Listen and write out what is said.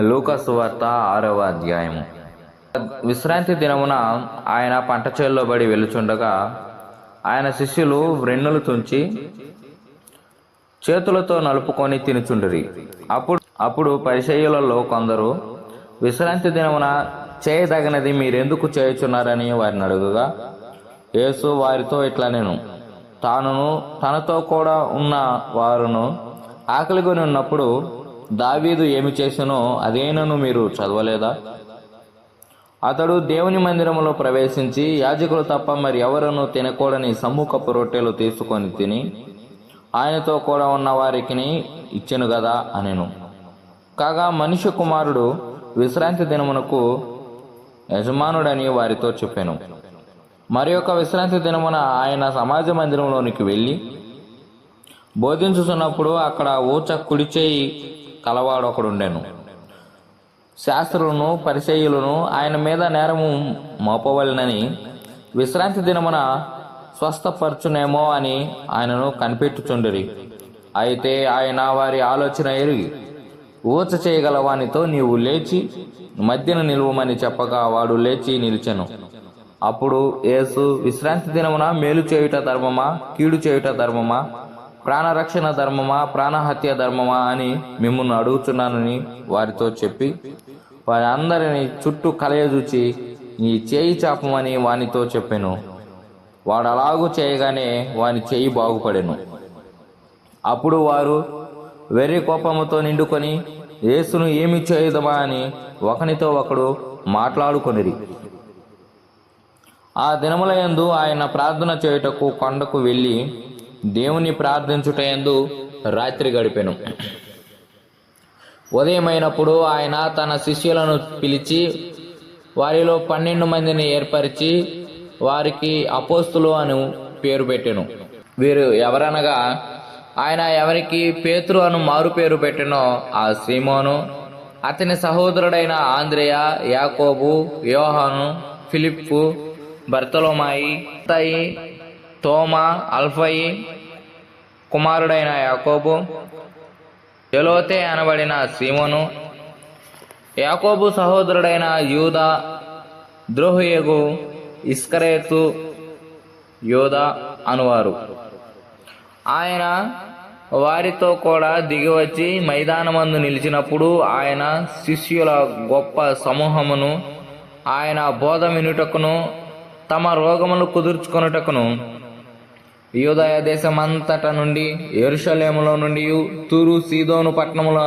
లూకసువార్త ఆరవ అధ్యాయము విశ్రాంతి దినమున ఆయన పంట చేల్లో బడి వెలుచుండగా ఆయన శిష్యులు వ్రెన్నులు తుంచి చేతులతో నలుపుకొని తినుచుండిరి. అప్పుడు అప్పుడు పరిచయులలో కొందరు విశ్రాంతి దినమున చేయదగినది మీరెందుకు చేయుచున్నారని వారిని అడుగుగా యేసు వారితో ఇట్లా నేను తానును తనతో కూడా ఉన్న వారును ఆకలిగొని ఉన్నప్పుడు దావీదు ఏమి చేసినో అదేనను మీరు చదవలేదా? అతడు దేవుని మందిరములో ప్రవేశించి యాజకులు తప్ప మరి ఎవరనూ తినకూడని సమ్ముఖపు రొట్టెలు తీసుకొని తిని ఆయనతో కూడా ఉన్న వారికి ఇచ్చెను గదా అనెను. కాగా మనుష్య కుమారుడు విశ్రాంతి దినమునకు యజమానుడని వారితో చెప్పాను. మరి యొక్క విశ్రాంతి దినమున ఆయన సమాజ మందిరంలోనికి వెళ్ళి బోధించుతున్నప్పుడు అక్కడ ఊచ కుడిచేయి కలవాడు ఒకడు ఉండేను శాస్త్రులను పరిచయులను ఆయన మీద నేరము మోపవలనని విశ్రాంతి దినమున స్వస్థపరచునేమో అని ఆయనను కనిపెట్టుచుండిరి. అయితే ఆయన వారి ఆలోచన ఎరిగి ఊచ చేయగల వానితో నీవు లేచి మధ్యన నిలువమని చెప్పగా వాడు లేచి నిలిచెను. అప్పుడు యేసు విశ్రాంతి దినమున మేలు చేయుట ధర్మమా కీడు చేయుట ధర్మమా ప్రాణరక్షణ ధర్మమా ప్రాణహత్య ధర్మమా అని మిమ్మల్ని అడుగుతున్నానని వారితో చెప్పి వారి అందరిని చుట్టూ కలయజూచి నీ చేయి చాపమని వానితో చెప్పాను. వాడు అలాగూ చేయగానే వాని చేయి బాగుపడెను. అప్పుడు వారు వెర్రి కోపముతో నిండుకొని యేసును ఏమి చేయుదమా? అని ఒకనితో ఒకడు మాట్లాడుకొనిరి. ఆ దినముల యందు ఆయన ప్రార్థన చేయుటకు కొండకు వెళ్ళి దేవుని ప్రార్థించుటయందు రాత్రి గడిపెను. ఉదయమైనప్పుడు ఆయన తన శిష్యులను పిలిచి వారిలో పన్నెండు మందిని ఏర్పరిచి వారికి అపోస్తులు అని పేరు పెట్టెను. వీరు ఎవరనగా ఆయన ఎవరికి పేతురు అను మారు పేరు పెట్టినో ఆ సీమోను అతని సహోదరుడైన ఆంద్రేయ యాకోబు యోహాను ఫిలిప్పు బర్తలోమాయి తయి తోమా అల్ఫయి కుమారుడైన యాకోబు ఎలోతే అనబడిన సీమోను యాకోబు సహోదరుడైన యూదా ద్రోహుయగు ఇస్కరేతు యోధా అనువారు. ఆయన వారితో కూడా దిగివచ్చి మైదానమందు నిలిచినప్పుడు ఆయన శిష్యుల గొప్ప సమూహమును ఆయన బోధ వినుటకును తమ రోగములు కుదుర్చుకొనుటకును యూదయ దేశమంతట నుండి ఎరుషలేములో నుండి తూరు సీదోను పట్టణముల